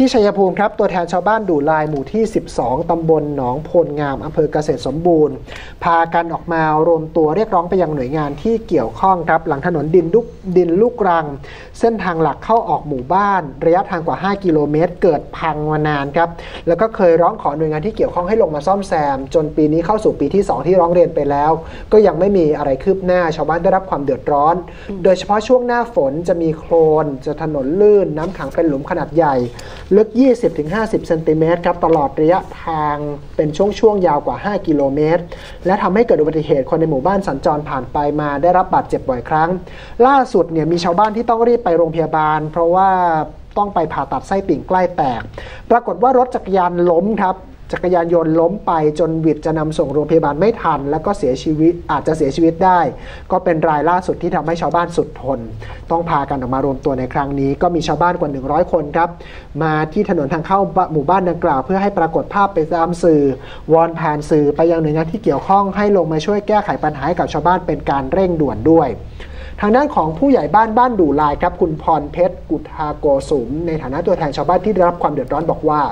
ที่ชัยภูมิครับ ตัวแทนชาวบ้านดูลายหมู่ที่ 12 ตำบลหนองโพลงามอำเภอเกษตรสมบูรณ์ พากันออกมารวมตัวเรียกร้องไปยังหน่วยงานที่เกี่ยวข้องครับ หลังถนนดินลุกดินลูกรัง เส้นทางหลักเข้าออกหมู่บ้าน ระยะทางกว่า 5 กิโลเมตร เกิดพังมานานครับ แล้วก็เคยร้องขอหน่วยงานที่เกี่ยวข้องให้ลงมาซ่อมแซม จนปีนี้เข้าสู่ปีที่ 2 ที่ร้องเรียนไปแล้ว ก็ยังไม่มีอะไรคืบหน้าชาวบ้านได้รับความเดือดร้อน โดยเฉพาะช่วงหน้าฝนจะมีโคลนจะถนนลื่น น้ำขังเป็นหลุมขนาดใหญ่ลึก 20-50เซนติเมตรครับตลอดระยะทางเป็นช่วงๆยาวกว่า 5 กิโลเมตร และทำให้เกิดอุบัติเหตุคนในหมู่บ้านสัญจรผ่านไปมาได้รับบาดเจ็บบ่อยครั้ง ล่าสุดเนี่ยมีชาวบ้านที่ต้องรีบไปโรงพยาบาล เพราะว่าต้องไปผ่าตัดไส้ติ่งใกล้แตก ปรากฏว่ารถจักรยานล้มครับ จักรยานยนต์ล้มไปจนวิทย์จะนำส่งโรงพยาบาลไม่ทัน แล้วก็เสียชีวิตอาจจะเสียชีวิตได้ ก็เป็นรายล่าสุดที่ทำให้ชาวบ้านสุดทน ต้องพากันออกมารวมตัวในครั้งนี้ ก็มีชาวบ้านกว่า 100 คนครับ มาที่ถนนทางเข้าหมู่บ้านดังกล่าว เพื่อให้ปรากฏภาพไปตามสื่อ วอนผ่านสื่อไปยังหน่วยงานที่เกี่ยวข้องให้ลงมาช่วยแก้ไขปัญหาให้กับชาวบ้านเป็นการเร่งด่วนด้วยทางด้านของผู้ใหญ่บ้านบ้านดูลายครับคุณพรเพชร กุทาโกสุม ในฐานะตัวแทนชาวบ้านที่ได้รับความเดือดร้อนบอกว่า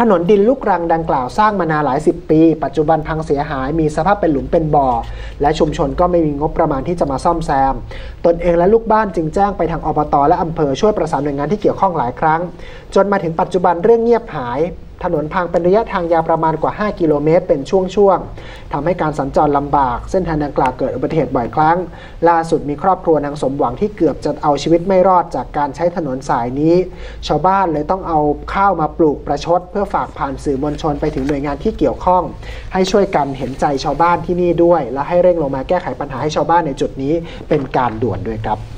ถนนดินลูกรังดังกล่าวสร้างมานานหลายสิบปี ปัจจุบันพังเสียหายมีสภาพเป็นหลุมเป็นบ่อ และชุมชนก็ไม่มีงบประมาณที่จะมาซ่อมแซม ตนเองและลูกบ้านจึงแจ้งไปทางอบตและอำเภอช่วยประสานหน่วยงานที่เกี่ยวข้องหลายครั้ง จนมาถึงปัจจุบันเรื่องเงียบหาย ถนนพังเป็นระยะทางยาวประมาณกว่า 5 กิโลเมตร เป็นช่วงๆ ทำให้การสัญจรลำบาก เส้นทางดังกล่าวเกิดอุบัติเหตุบ่อยครั้ง ล่าสุดมีครอบครัวนางสมหวังที่เกือบจะเอาชีวิตไม่รอดจากการใช้ถนนสายนี้ ชาวบ้านเลยต้องเอาข้าวมาปลูกประชด เพื่อฝากผ่านสื่อมวลชนไปถึงหน่วยงานที่เกี่ยวข้อง ให้ช่วยกันเห็นใจชาวบ้านที่นี่ด้วย และให้เร่งลงมาแก้ไขปัญหาให้ชาวบ้านในจุดนี้เป็นการด่วนด้วยครับ